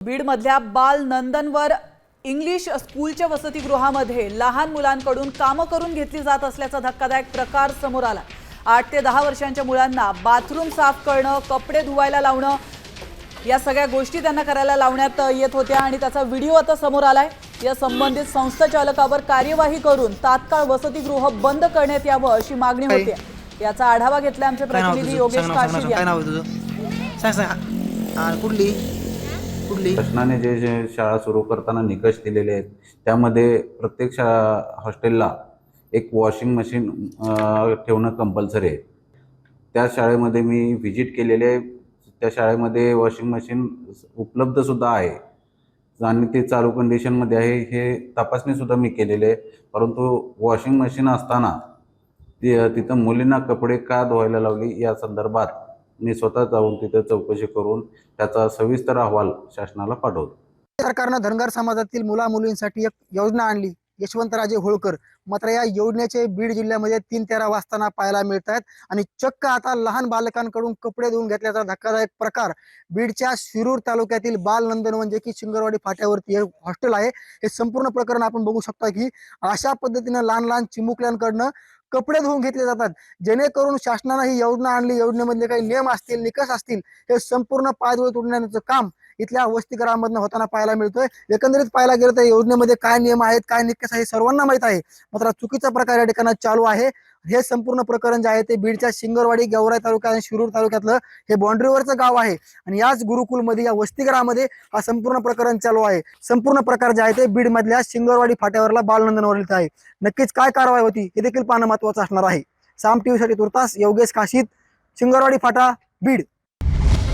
बीडमधल्या बाल नंदनवर इंग्लिश स्कूलच्या वसतिगृहामध्ये लहान मुलांकडून कामं करून घेतली जात असल्याचा धक्कादायक प्रकार समोर आला. आठ ते दहा वर्षांच्या मुलांना बाथरूम साफ करणं कपडे धुवायला लावणं या सगळ्या गोष्टी त्यांना करायला लावण्यात येत होत्या आणि त्याचा व्हिडिओ आता समोर आलाय. या संबंधित संस्था चालकावर कार्यवाही करून तात्काळ वसतिगृह बंद करण्यात यावं अशी मागणी होती. याचा आढावा घेतला आमचे प्रतिनिधी योगेश काशीद हा, कुठली? कुठली? शासनाने जे जे शाळा सुरू करताना निकष दिलेले आहेत त्यामध्ये प्रत्येक शाळा हॉस्टेलला एक वॉशिंग मशीन ठेवणं कंपल्सरी आहे. त्या शाळेमध्ये मी व्हिजिट केलेले आहे. त्या शाळेमध्ये वॉशिंग मशीन उपलब्धसुद्धा आहे. आणि ते चालू कंडिशनमध्ये आहे हे तपासणीसुद्धा मी केलेले आहे. परंतु वॉशिंग मशीन असताना ती तिथं मुलींना कपडे का धुवायला लावली या संदर्भात मी स्वतः जाऊन तिथे चौकशी करून त्याचा सविस्तर अहवाल शासनाला पाठवतो. सरकारनं धनगर समाजातील मुला मुलींसाठी एक योजना आणली. यशवंतराजे होळकर मात्र या योजनेचे बीड जिल्ह्यामध्ये तीन तेरा वाजताना पाहायला मिळत आहेत आणि चक्क आता लहान बालकांकडून कपडे धुवून घेतल्याचा धक्कादायक प्रकार बीडच्या शिरूर तालुक्यातील बाल नंदनवन जे म्हणजे की शिंगरवाडी फाट्यावरती हे हॉस्टेल आहे. हे संपूर्ण प्रकरण आपण बघू शकता की अशा पद्धतीनं लहान लहान चिमुकल्यांकडनं कपडे धुवून घेतले जातात. जेणेकरून शासनानं ही योजना आणली. योजनेमधले काही नियम असतील निकष असतील हे संपूर्ण पायदळ तोडण्याचं काम इथल्या वस्तीगृहामधनं होताना पाहायला मिळतोय. एकंदरीत पाहायला गेलं तर योजनेमध्ये काय नियम आहेत काय निकष आहे सर्वांना माहीत आहे. मात्र चुकीचा प्रकार या ठिकाणी चालू आहे. हे संपूर्ण प्रकरण जे आहे ते बीडच्या शिंगरवाडी गेवराई तालुक्यात आणि शिरूर तालुक्यातलं हे बाउंड्रीवरचं गाव आहे. आणि याच गुरुकुलमध्ये या वसतिगृहामध्ये हा संपूर्ण प्रकरण चालू आहे. संपूर्ण प्रकार जे आहे ते बीडमधल्या शिंगरवाडी फाट्यावरला बालनंदनवरील आहे. नक्कीच काय कारवाई होती हे देखील पाहणं महत्वाचं असणार आहे. साम टीव्ही साठी तुर्तास योगेश काशीद शिंगरवाडी फाटा बीड.